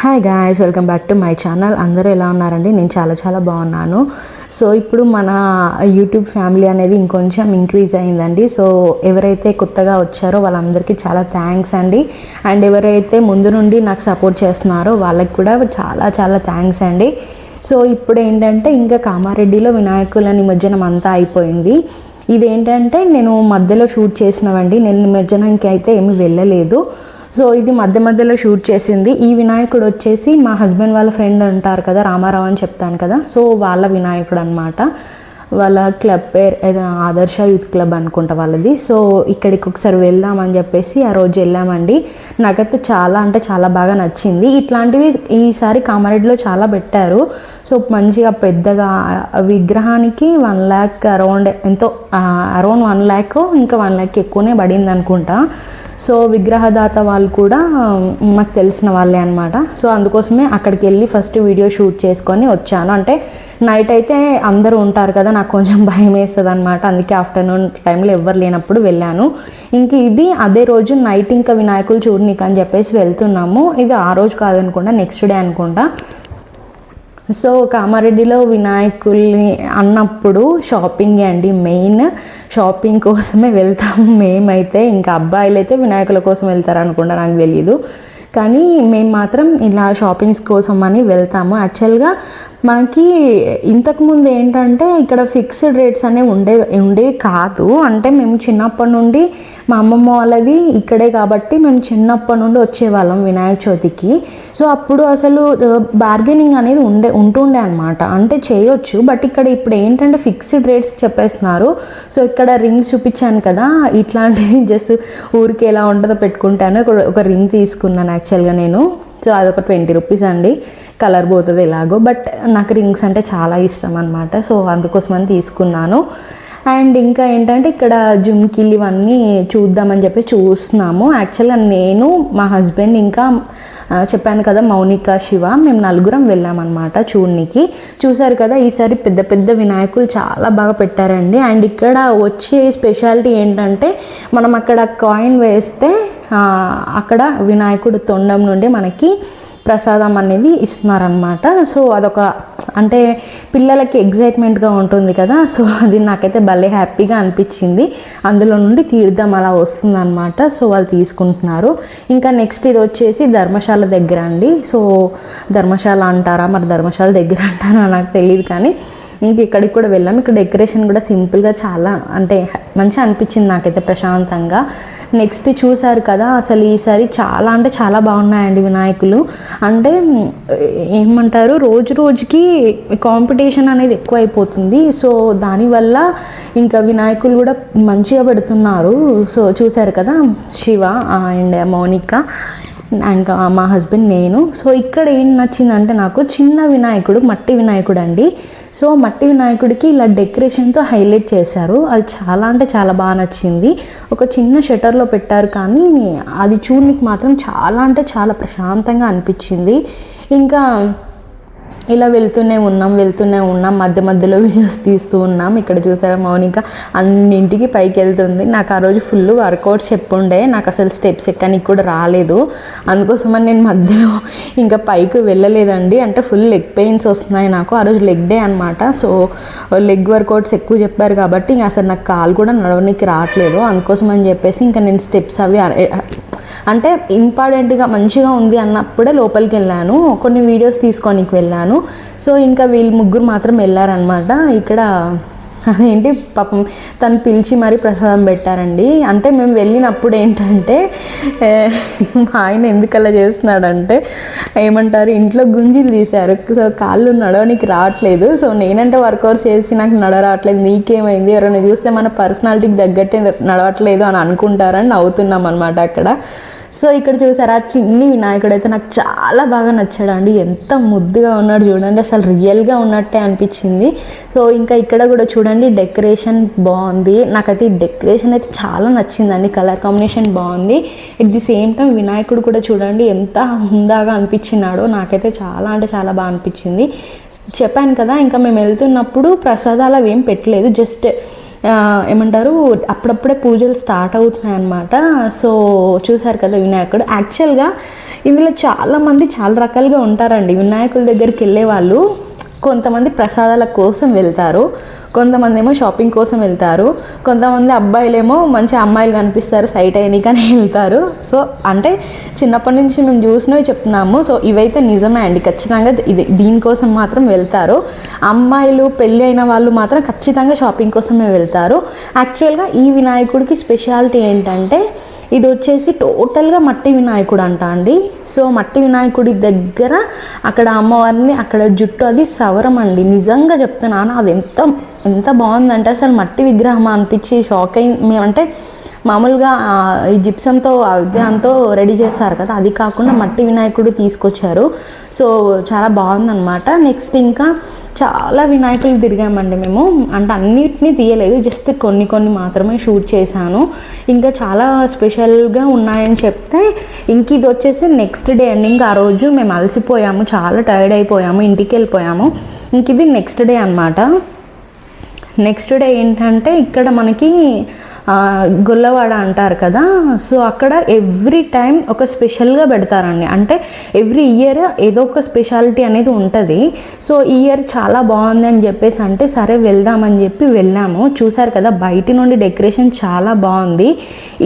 Hi guys welcome back to my channel అందరూ ఎలా ఉన్నారండి? నేను చాలా చాలా బాగున్నాను. సో ఇప్పుడు మన యూట్యూబ్ ఫ్యామిలీ అనేది ఇంకొంచెం ఇంక్రీజ్ అయిందండి. సో ఎవరైతే కొత్తగా వచ్చారో వాళ్ళందరికీ చాలా థ్యాంక్స్ అండి. అండ్ ఎవరైతే ముందు నుండి నాకు సపోర్ట్ చేస్తున్నారో వాళ్ళకి కూడా చాలా చాలా థ్యాంక్స్ అండి. సో ఇప్పుడు ఏంటంటే ఇంకా కామారెడ్డిలో వినాయకుల నిమజ్జనం అంతా అయిపోయింది. ఇదేంటంటే నేను మధ్యలో షూట్ చేసినవండి. నేను నిమజ్జనానికి అయితే ఏమి వెళ్ళలేదు. సో ఇది మధ్య మధ్యలో షూట్ చేసింది. ఈ వినాయకుడు వచ్చేసి మా హస్బెండ్ వాళ్ళ ఫ్రెండ్ ఉంటారు కదా రామారావు అని చెప్తాను కదా. సో వాళ్ళ వినాయకుడు అనమాట వాళ్ళ క్లబ్ పేరు ఏదో ఆదర్శ యూత్ క్లబ్ అనుకుంటా వాళ్ళది. సో ఇక్కడికి ఒకసారి వెళ్దామని చెప్పేసి ఆ రోజు వెళ్ళామండి. నాకైతే చాలా అంటే చాలా బాగా నచ్చింది. ఇట్లాంటివి ఈసారి కామారెడ్డిలో చాలా పెట్టారు. సో మంచిగా పెద్దగా విగ్రహానికి వన్ ల్యాక్ అరౌండ్ ఎంతో అరౌండ్ వన్ ల్యాక్ ఇంకా వన్ ల్యాక్ ఎక్కువనే పడింది అనుకుంటా. సో విగ్రహదాత వాళ్ళు కూడా మాకు తెలిసిన వాళ్ళే అనమాట సో అందుకోసమే అక్కడికి వెళ్ళి ఫస్ట్ వీడియో షూట్ చేసుకొని వచ్చాను. అంటే నైట్ అయితే అందరూ ఉంటారు కదా నాకు కొంచెం భయం వేస్తుంది అనమాట అందుకే ఆఫ్టర్నూన్ టైంలో ఎవరు లేనప్పుడు వెళ్ళాను. ఇంక ఇది అదే రోజు నైట్ ఇంకా వినాయకులు చూడనీకి అని చెప్పేసి వెళ్తున్నాము. ఇది ఆ రోజు కాదనుకుంటా నెక్స్ట్ డే అనుకుంటా. సో కామారెడ్డిలో వినాయకుల్ని అన్నప్పుడు షాపింగ్ అండి మెయిన్ షాపింగ్ కోసమే వెళ్తాము. మేమైతే ఇంకా అబ్బాయిలు అయితే వినాయకుల కోసం వెళ్తారు అనుకుంటా నాకు తెలియదు కానీ మేము మాత్రం ఇలా షాపింగ్స్ కోసం అని వెళ్తాము యాక్చువల్గా మనకి ఇంతకుముందు ఏంటంటే ఇక్కడ ఫిక్స్డ్ రేట్స్ అనేవి ఉండే ఉండేవి కాదు. అంటే మేము చిన్నప్పటి నుండి మా అమ్మమ్మ వాళ్ళది ఇక్కడే కాబట్టి మేము చిన్నప్పటి నుండి వచ్చేవాళ్ళం వినాయక చవితికి. సో అప్పుడు అసలు బార్గెనింగ్ అనేది ఉండే ఉంటుండే అనమాట అంటే చేయొచ్చు. బట్ ఇక్కడ ఇప్పుడు ఏంటంటే ఫిక్స్డ్ రేట్స్ చెప్పేస్తున్నారు. సో ఇక్కడ రింగ్స్ చూపించాను కదా. ఇట్లాంటివి జస్ట్ ఊరికి ఎలా ఉంటుందో పెట్టుకుంటాను. ఒక- ఒక రింగ్ తీసుకున్నాను యాక్చువల్గా నేను. సో అదొక ట్వంటీ రూపీస్ అండి. కలర్ పోతుంది ఎలాగో బట్ నాకు రింగ్స్ అంటే చాలా ఇష్టం అనమాట సో అందుకోసమని తీసుకున్నాను. అండ్ ఇంకా ఏంటంటే ఇక్కడ జుమ్కిలు ఇవన్నీ చూద్దామని చెప్పి చూస్తున్నాము. యాక్చువల్గా నేను మా హస్బెండ్ ఇంకా చెప్పాను కదా మౌనిక శివ మేము నలుగురం వెళ్ళామన్నమాట చూడ్నికి. చూశారు కదా ఈసారి పెద్ద పెద్ద వినాయకులు చాలా బాగా పెట్టారండి. అండ్ ఇక్కడ వచ్చే స్పెషాలిటీ ఏంటంటే మనం అక్కడ కాయిన్ వేస్తే అక్కడ వినాయకుడు తొండం నుండి మనకి ప్రసాదం అనేది ఇస్తున్నారనమాట సో అదొక అంటే పిల్లలకి ఎగ్జైట్మెంట్గా ఉంటుంది కదా. సో అది నాకైతే భలే హ్యాపీగా అనిపించింది. అందులో నుండి తీర్థం అలా వస్తుందన్నమాట. సో వాళ్ళు తీసుకుంటున్నారు. ఇంకా నెక్స్ట్ ఇది వచ్చేసి ధర్మశాల దగ్గర అండి. సో ధర్మశాల అంటారా? మరి ధర్మశాల దగ్గర అంటారా? నాకు తెలియదు కానీ ఇంక ఇక్కడికి కూడా వెళ్ళాం. ఇక్కడ డెకరేషన్ కూడా సింపుల్గా చాలా అంటే మంచిగా అనిపించింది నాకైతే ప్రశాంతంగా. నెక్స్ట్ చూశారు కదా అసలు ఈసారి చాలా అంటే చాలా బాగున్నాయండి వినాయకులు. అంటే ఏమంటారు రోజు రోజుకి కాంపిటీషన్ అనేది ఎక్కువ అయిపోతుంది సో దానివల్ల ఇంకా వినాయకులు కూడా మంచిగా పెడుతున్నారు. సో చూశారు కదా శివ అండ్ మౌనిక. ఇంకా మా హస్బెండ్ నేను. సో ఇక్కడ ఏం నచ్చిందంటే నాకు చిన్న వినాయకుడు మట్టి వినాయకుడు అండి. సో మట్టి వినాయకుడికి ఇలా డెకరేషన్తో హైలైట్ చేశారు. అది చాలా అంటే చాలా బాగా నచ్చింది. ఒక చిన్న షటర్లో పెట్టారు కానీ అది చూడనికి మాత్రం చాలా అంటే చాలా ప్రశాంతంగా అనిపించింది. ఇంకా ఇలా వెళ్తూనే ఉన్నాం వెళ్తూనే ఉన్నాం. మధ్య మధ్యలో వీడియోస్ తీస్తూ ఉన్నాం. ఇక్కడ చూసారా మౌనిక? అన్నింటికి పైకి వెళ్తుంది. నాకు ఆ రోజు ఫుల్ వర్కౌట్స్ చెప్పుండే. నాకు అసలు స్టెప్స్ ఎక్కడానికి కూడా రాలేదు. అందుకోసమని నేను మధ్యలో ఇంకా పైకి వెళ్ళలేదండి. అంటే ఫుల్ లెగ్ పెయిన్స్ వస్తున్నాయి నాకు. ఆ రోజు లెగ్ డే అనమాట సో లెగ్ వర్కౌట్స్ ఎక్కువ చెప్పారు కాబట్టి ఇంకా అసలు నాకు కాలు కూడా నడవనికి రావట్లేదు. అందుకోసం అని చెప్పేసి ఇంకా నేను స్టెప్స్ అవి అంటే ఇంపార్టెంట్గా మంచిగా ఉంది అన్నప్పుడే లోపలికి వెళ్ళాను కొన్ని వీడియోస్ తీసుకోనికి వెళ్ళాను. సో ఇంకా వీళ్ళు ముగ్గురు మాత్రం వెళ్ళారనమాట ఇక్కడ ఏంటి పాపం తను పిలిచి మరీ ప్రసాదం పెట్టారండి. అంటే మేము వెళ్ళినప్పుడు ఏంటంటే మా ఆయన ఎందుకలా చేస్తున్నాడంటే ఏమంటారు ఇంట్లో గుంజీలు తీశారు. సో కాళ్ళు నడవనికి రావట్లేదు. సో నేనంటే వర్కౌట్ చేసి నాకు నడ రావట్లేదు నీకేమైంది? ఎవరైనా చూస్తే మన పర్సనాలిటీకి తగ్గట్టే నడవట్లేదు అని అనుకుంటారని నవ్వుతున్నాం అనమాట అక్కడ. సో ఇక్కడ చూసారా చిన్ని వినాయకుడు అయితే నాకు చాలా బాగా నచ్చాడండి. ఎంత ముద్దుగా ఉన్నాడు చూడండి అసలు రియల్గా ఉన్నట్టే అనిపించింది. సో ఇంకా ఇక్కడ కూడా చూడండి డెకరేషన్ బాగుంది. నాకైతే ఈ డెకరేషన్ అయితే చాలా నచ్చిందండి కలర్ కాంబినేషన్ బాగుంది. ఎట్ ది సేమ్ టైం వినాయకుడు కూడా చూడండి ఎంత హుందాగా అనిపించినాడో నాకైతే చాలా అంటే చాలా బాగా అనిపించింది. చెప్పాను కదా ఇంకా మేము వెళ్తున్నప్పుడు ప్రసాదాలు అవి ఏం పెట్టలేదు జస్ట్ ఏమంటారు అప్పుడప్పుడే పూజలు స్టార్ట్ అవుతున్నాయి అన్నమాట సో చూసారు కదా వినాయకుడు. యాక్చువల్గా ఇందులో చాలామంది చాలా రకాలుగా ఉంటారండి. వినాయకుల దగ్గరికి వెళ్ళే వాళ్ళు కొంతమంది ప్రసాదాల కోసం వెళ్తారు. కొంతమంది ఏమో షాపింగ్ కోసం వెళ్తారు. కొంతమంది అబ్బాయిలేమో మంచి అమ్మాయిలు కనిపిస్తారు సైట్ అయినాయి కానీ వెళ్తారు. సో అంటే చిన్నప్పటి నుంచి మేము చూసినవి చెప్తున్నాము. సో ఇవైతే నిజమే అండి. ఖచ్చితంగా ఇది దీనికోసం మాత్రం వెళ్తారు. అమ్మాయిలు పెళ్ళి అయిన వాళ్ళు మాత్రం ఖచ్చితంగా షాపింగ్ కోసమే వెళ్తారు. యాక్చువల్గా ఈ వినాయకుడికి స్పెషాలిటీ ఏంటంటే ఇది వచ్చేసి టోటల్గా మట్టి వినాయకుడు అంట అండి. సో మట్టి వినాయకుడి దగ్గర అక్కడ అమ్మవారిని అక్కడ జుట్టు అది సవరం అండి. నిజంగా చెప్తున్నాను అది ఎంత ఎంత బాగుందంటే అసలు మట్టి విగ్రహం అనిపించి షాక్ అయింది మేమంటే మామూలుగా ఈ జిప్సంతో దాంతో రెడీ చేస్తారు కదా అది కాకుండా మట్టి వినాయకుడు తీసుకొచ్చారు. సో చాలా బాగుందన్నమాట. నెక్స్ట్ ఇంకా చాలా వినాయకులు తిరిగామండి మేము. అంటే అన్నిటినీ తీయలేదు జస్ట్ కొన్ని కొన్ని మాత్రమే షూట్ చేశాను. ఇంకా చాలా స్పెషల్గా ఉన్నాయని చెప్తే ఇంక ఇది వచ్చేసి నెక్స్ట్ డే అండి. ఇంకా ఆ రోజు మేము అలసిపోయాము చాలా టైర్డ్ అయిపోయాము ఇంటికి వెళ్ళిపోయాము. ఇంక ఇది నెక్స్ట్ డే అన్నమాట. నెక్స్ట్ డే ఏంటంటే ఇక్కడ మనకి గొల్లవాడ అంటారు కదా. సో అక్కడ ఎవ్రీ టైం ఒక స్పెషల్గా పెడతారండి. అంటే ఎవ్రీ ఇయర్ ఏదో ఒక స్పెషాలిటీ అనేది ఉంటుంది. సో ఈ ఇయర్ చాలా బాగుంది అని చెప్పేసి అంటే సరే వెళ్దామని చెప్పి వెళ్ళాము. చూసారు కదా బయట నుండి డెకరేషన్ చాలా బాగుంది.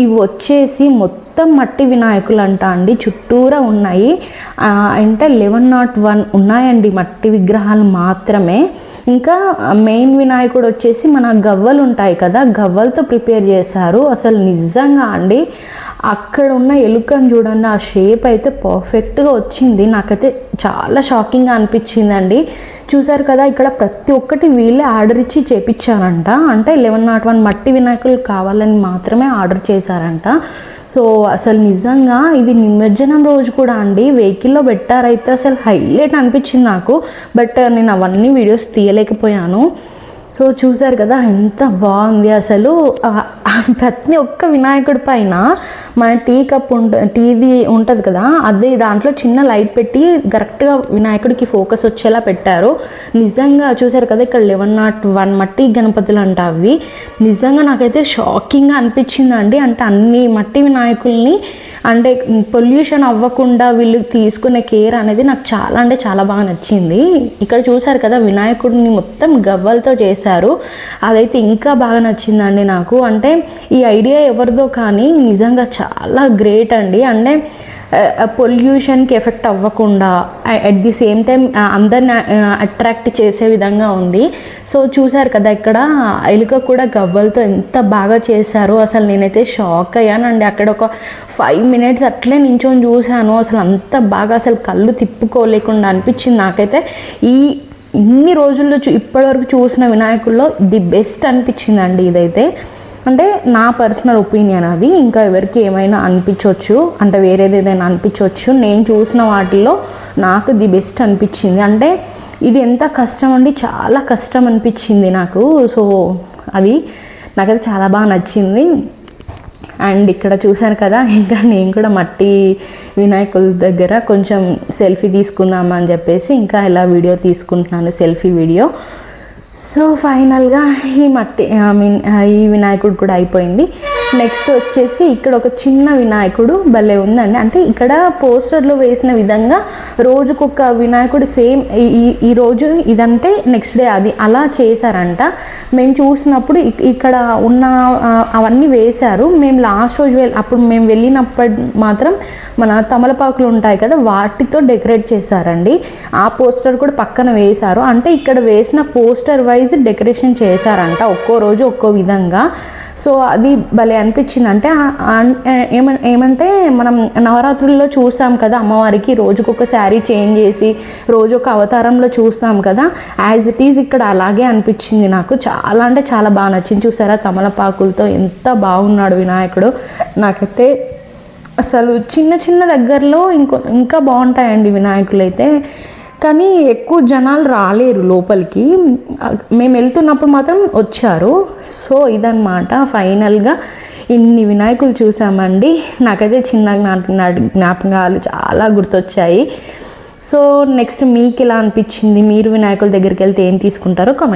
ఇవి వచ్చేసి మొత్తం మట్టి వినాయకులు అంట అండి. చుట్టూరా ఉన్నాయి. అంటే లెవెన్ నాట్ వన్ ఉన్నాయండి మట్టి విగ్రహాలు మాత్రమే. ఇంకా మెయిన్ వినాయకుడు వచ్చేసి మన గవ్వలు ఉంటాయి కదా గవ్వలతో ప్రిపేర్ చేశారు. అసలు నిజంగా అండి అక్కడ ఉన్న ఎలుకను చూడండి ఆ షేప్ అయితే పర్ఫెక్ట్గా వచ్చింది. నాకైతే చాలా షాకింగ్గా అనిపించిందండి. చూసారు కదా ఇక్కడ ప్రతి ఒక్కటి వీళ్ళే ఆర్డర్ ఇచ్చి చేపించారంట. అంటే లెవెన్ నాట్ వన్ మట్టి వినాయకులు కావాలని మాత్రమే ఆర్డర్ చేశారంట. సో అసలు నిజంగా ఇది నిమజ్జనం రోజు కూడా అండి. వెహికల్లో పెట్టారైతే అసలు హైలైట్ అనిపించింది నాకు. బట్ నేను అవన్నీ వీడియోస్ తీయలేకపోయాను. సో చూసారు కదా ఎంత బాగుంది అసలు. ప్రతి ఒక్క వినాయకుడి పైన మన టీ కప్ ఉంట టీది ఉంటుంది కదా అదే దాంట్లో చిన్న లైట్ పెట్టి కరెక్ట్గా వినాయకుడికి ఫోకస్ వచ్చేలా పెట్టారు. నిజంగా చూసారు కదా ఇక్కడ లెవెన్ నాట్ వన్ మట్టి గణపతులు అంట అవి. నిజంగా నాకైతే షాకింగ్గా అనిపించిందండి. అంటే అన్ని మట్టి వినాయకుల్ని అంటే పొల్యూషన్ అవ్వకుండా వీళ్ళు తీసుకునే కేర్ అనేది నాకు చాలా అంటే చాలా బాగా నచ్చింది. ఇక్కడ చూసారు కదా వినాయకుడిని మొత్తం గవ్వలతో చేశారు. అదైతే ఇంకా బాగా నచ్చిందండి నాకు. అంటే ఈ ఐడియా ఎవరిదో కానీ నిజంగా చాలా గ్రేట్ అండి. అంటే పొల్యూషన్కి ఎఫెక్ట్ అవ్వకుండా అట్ ది సేమ్ టైం అందరిని అట్రాక్ట్ చేసే విధంగా ఉంది. సో చూసారు కదా ఇక్కడ ఎలుక కూడా గవ్వలతో ఎంత బాగా చేశారు. అసలు నేనైతే షాక్ అయ్యానండి. అక్కడ ఒక ఫైవ్ మినిట్స్ అట్లే నించొని చూశాను. అసలు అంత బాగా అసలు కళ్ళు తిప్పుకోలేకుండా అనిపించింది నాకైతే. ఈ ఇన్ని రోజుల్లో చూ ఇప్పటివరకు చూసిన వినాయకుల్లో ది బెస్ట్ అనిపించిందండి ఇదైతే. అంటే నా పర్సనల్ ఒపీనియన్ అది. ఇంకా ఎవరికి ఏమైనా అనిపించవచ్చు అంటే వేరేది ఏదైనా అనిపించవచ్చు నేను చూసిన వాటిల్లో నాకు ది బెస్ట్ అనిపించింది. అంటే ఇది ఎంత కష్టం అండి చాలా కష్టం అనిపించింది నాకు. సో అది నాకైతే చాలా బాగా నచ్చింది. అండ్ ఇక్కడ చూశాను కదా ఇంకా నేను కూడా మట్టి వినాయకుల దగ్గర కొంచెం సెల్ఫీ తీసుకుందామని చెప్పేసి ఇంకా ఇలా వీడియో తీసుకుంటున్నాను సెల్ఫీ వీడియో. సో ఫైనల్గా ఈ మట్టి ఐ మీన్ ఈ వినాయకుడు కూడా అయిపోయింది. నెక్స్ట్ వచ్చేసి ఇక్కడ ఒక చిన్న వినాయకుడు భలే ఉందండి. అంటే ఇక్కడ పోస్టర్లో వేసిన విధంగా రోజుకొక వినాయకుడు సేమ్ ఈ రోజు ఇదంటే నెక్స్ట్ డే అది అలా చేశారంట. మేము చూసినప్పుడు ఇక్కడ ఉన్న అవన్నీ వేశారు. మేము లాస్ట్ రోజు అప్పుడు మేము వెళ్ళినప్పుడు మాత్రం మన తమలపాకులు ఉంటాయి కదా వాటితో డెకరేట్ చేశారండి. ఆ పోస్టర్ కూడా పక్కన వేశారు. అంటే ఇక్కడ వేసిన పోస్టర్ వైజ్ డెకరేషన్ చేశారంట ఒక్కో రోజు ఒక్కో విధంగా. సో అది భలే అనిపించింది అంటే ఏమ ఏమంటే మనం నవరాత్రుల్లో చూసాం కదా అమ్మవారికి రోజుకొక శారీ చేంజ్ చేసి రోజు ఒక అవతారంలో చూస్తాం కదా యాజ్ ఇట్ ఈజ్ ఇక్కడ అలాగే అనిపించింది నాకు. చాలా అంటే చాలా బాగా నచ్చింది. చూసారా తమలపాకులతో ఎంత బాగున్నాడు వినాయకుడు. నాకైతే అసలు చిన్న చిన్న దగ్గరలో ఇంకో ఇంకా బాగుంటాయండి వినాయకులు అయితే కానీ ఎక్కువ జనాలు రాలేరు లోపలికి. మేము వెళ్తున్నప్పుడు మాత్రం వచ్చారు. సో ఇదన్నమాట. ఫైనల్గా ఇన్ని వినాయకులు చూసామండి. నాకైతే చిన్న జ్ఞాపకాలు చాలా గుర్తొచ్చాయి. సో నెక్స్ట్ మీకు ఎలా అనిపించింది? మీరు వినాయకుల దగ్గరికి వెళ్తే ఏం తీసుకుంటారో కామెంట్